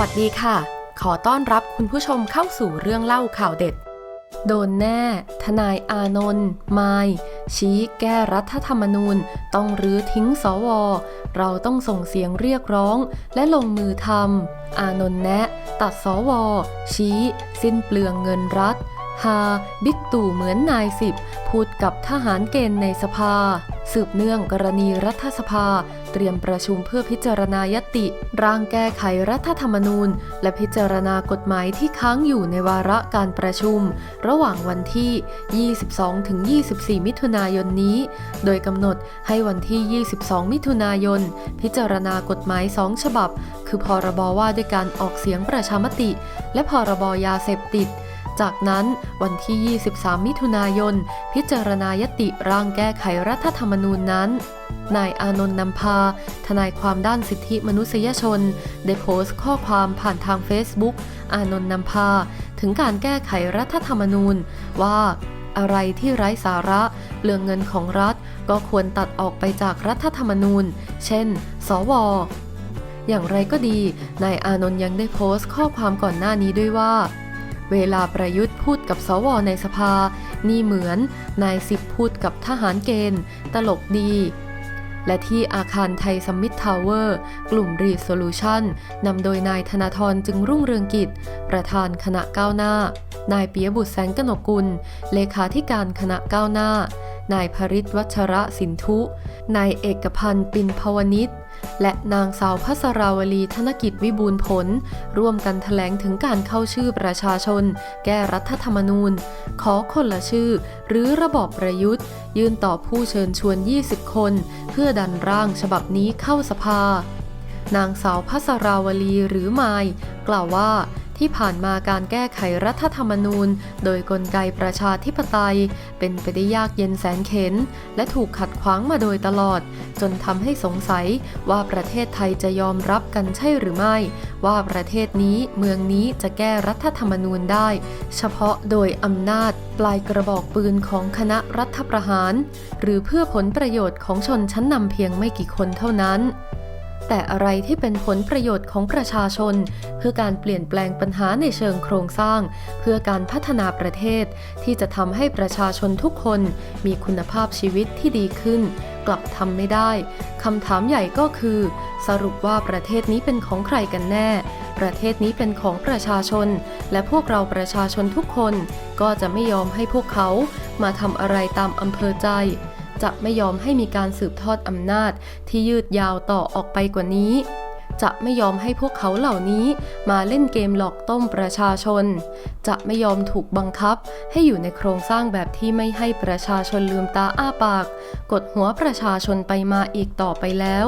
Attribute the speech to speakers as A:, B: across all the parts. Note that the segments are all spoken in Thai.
A: วัสดีค่ะ ขอต้อนรับคุณผู้ชมเข้าสู่เรื่องเล่าข่าวเด็ด โดนแน่ ทนายอานนท์มายชี้แก้รัฐธรรมนูญ ต้องรื้อทิ้งสว เราต้องส่งเสียงเรียกร้อง และลงมือทำ อานนท์แนะ ตัดสว ชี้ สิ้นเปลืองเงินรัฐฮาบิ๊กตู่เหมือนนายสิบพูดกับทหารเกณฑ์ในสภา สืบเนื่องกรณีรัฐสภา เตรียมประชุมเพื่อพิจารณายติ ร่างแก้ไขรัฐธรรมนูญ และพิจารณากฎหมายที่ค้างอยู่ในวาระการประชุม ระหว่างวันที่ 22-24 มิถุนายนนี้ โดยกำหนดให้วันที่ 22 มิถุนายน พิจารณากฎหมาย 2 ฉบับ คือพรบว่าด้วยการออกเสียงประชามติ และพรบยาเสพติด จากนั้นวันที่ 23 มิถุนายน พิจารณายติร่างแก้ไขรัฐธรรมนูญนั้นนายอานนท์นำพา ทนายความด้านสิทธิมนุษยชน ได้โพสต์ข้อความผ่านทาง Facebook อานนท์นำพา ถึงการแก้ไขรัฐธรรมนูญ ว่าอะไรที่ไร้สาระเปลืองเงินของรัฐก็ควรตัดออกไปจากรัฐธรรมนูญ เช่น สวอย่างไรก็ดี นายอานนท์ยังได้โพสต์ข้อความก่อนหน้านี้ด้วยว่า เวลาประยุทธ์พูดกับสวในสภา นี่เหมือนนายสิบพูดกับทหารเกณฑ์ ตลกดี และที่อาคารไทยซัมมิตทาวเวอร์ กลุ่มรีโซลูชันนำโดยนายธนาธรจึงรุ่งเรืองกิจ ประธานคณะก้าวหน้า นายเปียบุตรแสงกนกุล เลขาธิการคณะก้าวหน้า นายภริศวัชระสินทุนายเอกพันธ์ปินภวนิชและนางสาวพัสราวลีธนกิจวิบูลย์ผล ร่วมกันถแถลงถึงการเข้าชื่อประชาชน แก้รัฐธรรมนูญ ขอคนละชื่อ หรือระบอบประยุทธ์ ยื่นต่อผู้เชิญชวน 20 คน เพื่อดันร่างฉบับนี้เข้าสภา นางสาวพัสราวลีหรือไมายกล่าวว่า ที่ผ่านมาการแก้ไขรัฐธรรมนูญ โดยกลไกประชาธิปไตย เป็นไปได้ยากเย็นแสนเข็น และถูกขัดขวางมาโดยตลอด จนทำให้สงสัยว่าประเทศไทยจะยอมรับกันใช่หรือไม่ ว่าประเทศนี้เมืองนี้จะแก้รัฐธรรมนูญได้ เฉพาะโดยอำนาจปลายกระบอกปืนของคณะรัฐประหาร หรือเพื่อผลประโยชน์ของชนชั้นนำเพียงไม่กี่คนเท่านั้น แต่อะไรที่เป็นผลประโยชน์ของประชาชน เพื่อการเปลี่ยนแปลงปัญหาในเชิงโครงสร้าง เพื่อการพัฒนาประเทศ ที่จะทำให้ประชาชนทุกคน มีคุณภาพชีวิตที่ดีขึ้น กลับทำไม่ได้คำถามใหญ่ก็คือ สรุปว่าประเทศนี้เป็นของใครกันแน่ ประเทศนี้เป็นของประชาชน และพวกเราประชาชนทุกคน ก็จะไม่ยอมให้พวกเขามาทำอะไรตามอำเภอใจ จะไม่ยอมให้มีการสืบทอดอำนาจ ที่ยืดยาวต่อออกไปกว่านี้ จะไม่ยอมให้พวกเขาเหล่านี้มาเล่นเกมหลอกต้มประชาชน จะไม่ยอมถูกบังคับ ให้อยู่ในโครงสร้างแบบที่ไม่ให้ประชาชนลืมตาอ้าปาก กดหัวประชาชนไปมาอีกต่อไปแล้ว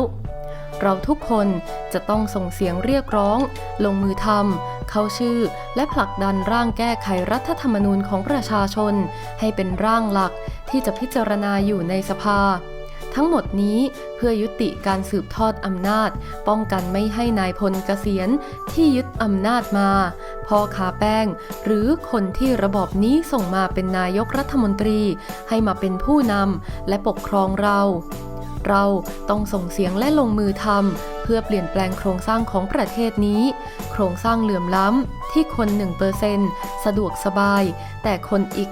A: เราทุกคนจะต้องส่งเสียงเรียกร้อง ลงมือทำเข้าชื่อ และผลักดันร่างแก้ไขรัฐธรรมนูญของประชาชน ให้เป็นร่างหลักที่จะพิจารณาอยู่ในสภา ทั้งหมดนี้เพื่อยุติการสืบทอดอำนาจ ป้องกันไม่ให้นายพลเกษียณที่ยึดอำนาจมาพ่อขาแป้ง หรือคนที่ระบอบนี้ส่งมาเป็นนายกรัฐมนตรี ให้มาเป็นผู้นำและปกครองเรา เราต้องส่งเสียงและลงมือทำเพื่อเปลี่ยนแปลงโครงสร้างของประเทศนี้ โครงสร้างเหลื่อมล้ำที่คน 1%สะดวกสบาย แต่คนอีก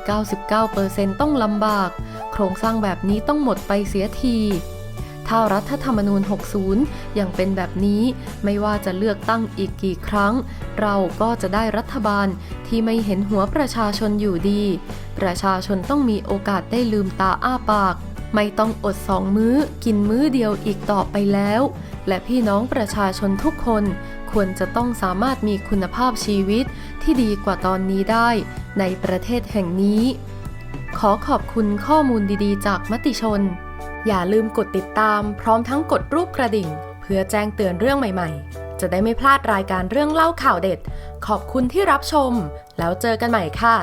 A: 99%ต้องลำบาก โครงสร้างแบบนี้ต้องหมดไปเสียทีถ้ารัฐธรรมนูญ 60 ยังเป็นแบบนี้ไม่ว่าจะเลือกตั้งอีกกี่ครั้ง เราก็จะได้รัฐบาลที่ไม่เห็นหัวประชาชนอยู่ดี ประชาชนต้องมีโอกาสได้ลืมตาอ้าปาก ไม่ต้องอดสองมื้อกินมื้อเดียวอีกต่อไปแล้ว และพี่น้องประชาชนทุกคนควรจะต้องสามารถมีคุณภาพชีวิตที่ดีกว่าตอนนี้ได้ ในประเทศแห่งนี้ ขอขอบคุณข้อมูลดีๆ จากมติชน อย่าลืมกดติดตามพร้อมทั้งกดรูปกระดิ่ง เพื่อแจ้งเตือนเรื่องใหม่ๆ จะได้ไม่พลาดรายการเรื่องเล่าข่าวเด็ด ขอบคุณที่รับชม แล้วเจอกันใหม่ค่ะ